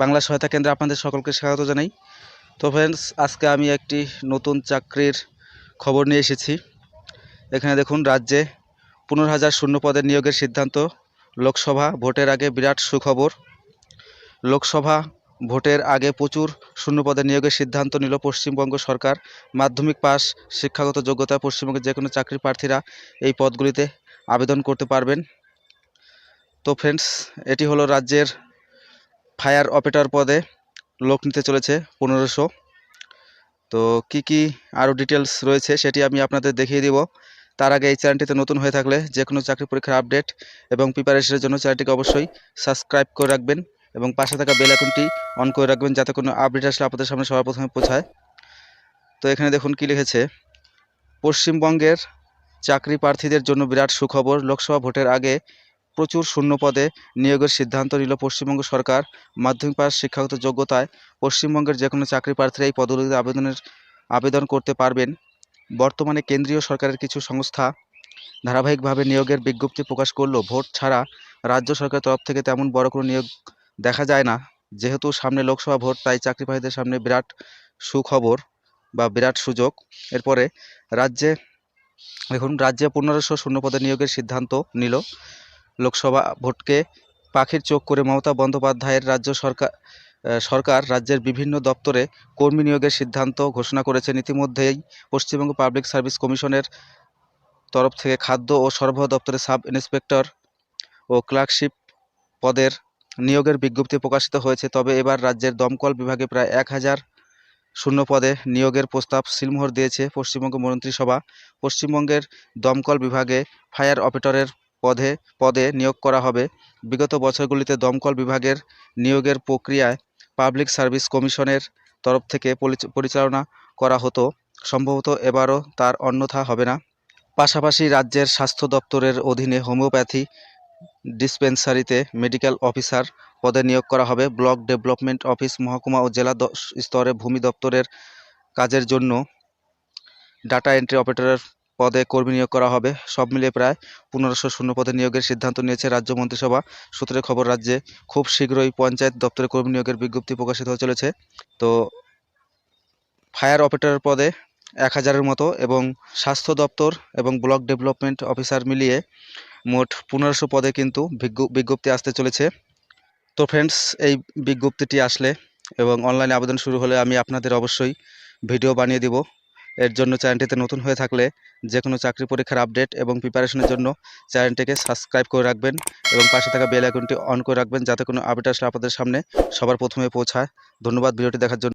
বাংলা সহায়তা কেন্দ্রে আপনাদের সকলকে স্বাগত জানাই। তো ফ্রেন্ডস আজকে আমি একটি নতুন চাকরির খবর নিয়ে এসেছি। এখানে দেখুন, রাজ্যে পনেরো হাজার শূন্য পদের নিয়োগের সিদ্ধান্ত। লোকসভা ভোটের আগে বিরাট সুখবর। লোকসভা ভোটের আগে প্রচুর শূন্য পদের নিয়োগের সিদ্ধান্ত নিল পশ্চিমবঙ্গ সরকার। মাধ্যমিক পাস শিক্ষাগত যোগ্যতা, পশ্চিমবঙ্গের যে কোনো চাকরি প্রার্থীরা এই পদগুলিতে আবেদন করতে পারবেন। তো ফ্রেন্ডস এটি হলো রাজ্যের ফায়ার অপারেটর পদে লোক নিতে চলেছে পনেরোশো। তো কি কি আরও ডিটেলস রয়েছে সেটি আমি আপনাদের দেখিয়ে দিব। তার আগে এই চ্যানেলটিতে নতুন হয়ে থাকলে যে কোনো চাকরি পরীক্ষার আপডেট এবং প্রিপারেশনের জন্য চ্যানেলটিকে অবশ্যই সাবস্ক্রাইব করে রাখবেন এবং পাশে থাকা বেল আইকনটি অন করে রাখবেন যাতে কোনো আপডেট আসলে আপনাদের সামনে সবার প্রথমে পৌঁছায়। তো এখানে দেখুন কি লিখেছে, পশ্চিমবঙ্গের চাকরি প্রার্থীদের জন্য বিরাট সুখবর। লোকসভা ভোটের আগে প্রচুর শূন্য পদে নিয়োগের সিদ্ধান্ত নিল পশ্চিমবঙ্গ সরকার। মাধ্যমিক পাস শিক্ষাগত যোগ্যতায় পশ্চিমবঙ্গের যে কোনো চাকরি প্রার্থীরা এই পদগুলিতে আবেদনের, আবেদন করতে পারবেন। বর্তমানে কেন্দ্রীয় সরকারের কিছু সংস্থা ধারাবাহিকভাবে নিয়োগের বিজ্ঞপ্তি প্রকাশ করলেও ভোট ছাড়া রাজ্য সরকারের তরফ থেকে তেমন বড় কোনো নিয়োগ দেখা যায় না। যেহেতু সামনে লোকসভা ভোট, তাই চাকরি প্রার্থীদের সামনে বিরাট সুখবর বা বিরাট সুযোগ। এরপরে রাজ্যে, দেখুন, রাজ্যে পনেরোশো শূন্য পদে নিয়োগের সিদ্ধান্ত নিল। লোকসভা ভোটকে পাখির চোখ করে মমতা বন্দ্যোপাধ্যায়ের রাজ্য সরকার সরকার রাজ্যের বিভিন্ন দপ্তরে কর্মী নিয়োগের সিদ্ধান্ত ঘোষণা করেছেন ইতিমধ্যেই পশ্চিমবঙ্গ পাবলিক সার্ভিস কমিশনের তরফ থেকে খাদ্য ও সরবরাহ দপ্তরে সাব ইন্সপেক্টর ও ক্লার্কশিপ পদের নিয়োগের বিজ্ঞপ্তি প্রকাশিত হয়েছে। তবে এবার রাজ্যের দমকল বিভাগে প্রায় এক হাজার শূন্য পদে নিয়োগের প্রস্তাব সিলমোহর দিয়েছে পশ্চিমবঙ্গ মন্ত্রিসভা। পশ্চিমবঙ্গের দমকল বিভাগে ফায়ার অপারেটরের পদে পদে নিয়োগ করা হবে। বিগত বছরগুলিতে দমকল বিভাগের নিয়োগের প্রক্রিয়ায় পাবলিক সার্ভিস কমিশনের তরফ থেকে পরিচ- পরিচালনা করা হতো। সম্ভবত এবারও তার অন্যথা হবে না। পাশাপাশি রাজ্যের স্বাস্থ্য দপ্তরের অধীনে হোমিওপ্যাথি ডিসপেন্সারিতে মেডিকেল অফিসার পদে নিয়োগ করা হবে। ব্লক ডেভেলপমেন্ট অফিস, মহকুমা ও জেলা স্তরে ভূমি দপ্তরের কাজের জন্য ডাটা এন্ট্রি অপারেটরের পদে কর্মী নিয়োগ করা হবে। সব মিলিয়ে প্রায় পনেরোশো শূন্য পদে নিয়োগের সিদ্ধান্ত নিয়েছে রাজ্য মন্ত্রিসভা। সূত্রের খবর, রাজ্যে খুব শীঘ্রই পঞ্চায়েত দপ্তরে কর্মী নিয়োগের বিজ্ঞপ্তি প্রকাশিত হতে চলেছে। তো ফায়ার অপারেটরের পদে এক হাজারের মতো এবং স্বাস্থ্য দপ্তর এবং ব্লক ডেভেলপমেন্ট অফিসার মিলিয়ে মোট পনেরোশো পদে কিন্তু বিজ্ঞপ্তি আসতে চলেছে। তো ফ্রেন্ডস এই বিজ্ঞপ্তিটি আসলে এবং অনলাইনে আবেদন শুরু হলে আমি আপনাদের অবশ্যই ভিডিও বানিয়ে দিব। এর জন্য চ্যানেলটিতে নতুন হয়ে থাকলে যে কোনো চাকরি পরীক্ষার আপডেট এবং প্রিপারেশনের জন্য চ্যানেলটিকে সাবস্ক্রাইব করে রাখবেন এবং পাশে থাকা বেল আইকনটি অন করে রাখবেন যাতে কোনো আপডেট আসলে আপনাদের সামনে সবার প্রথমে পৌঁছায়। ধন্যবাদ, ভিডিওটি দেখার জন্য।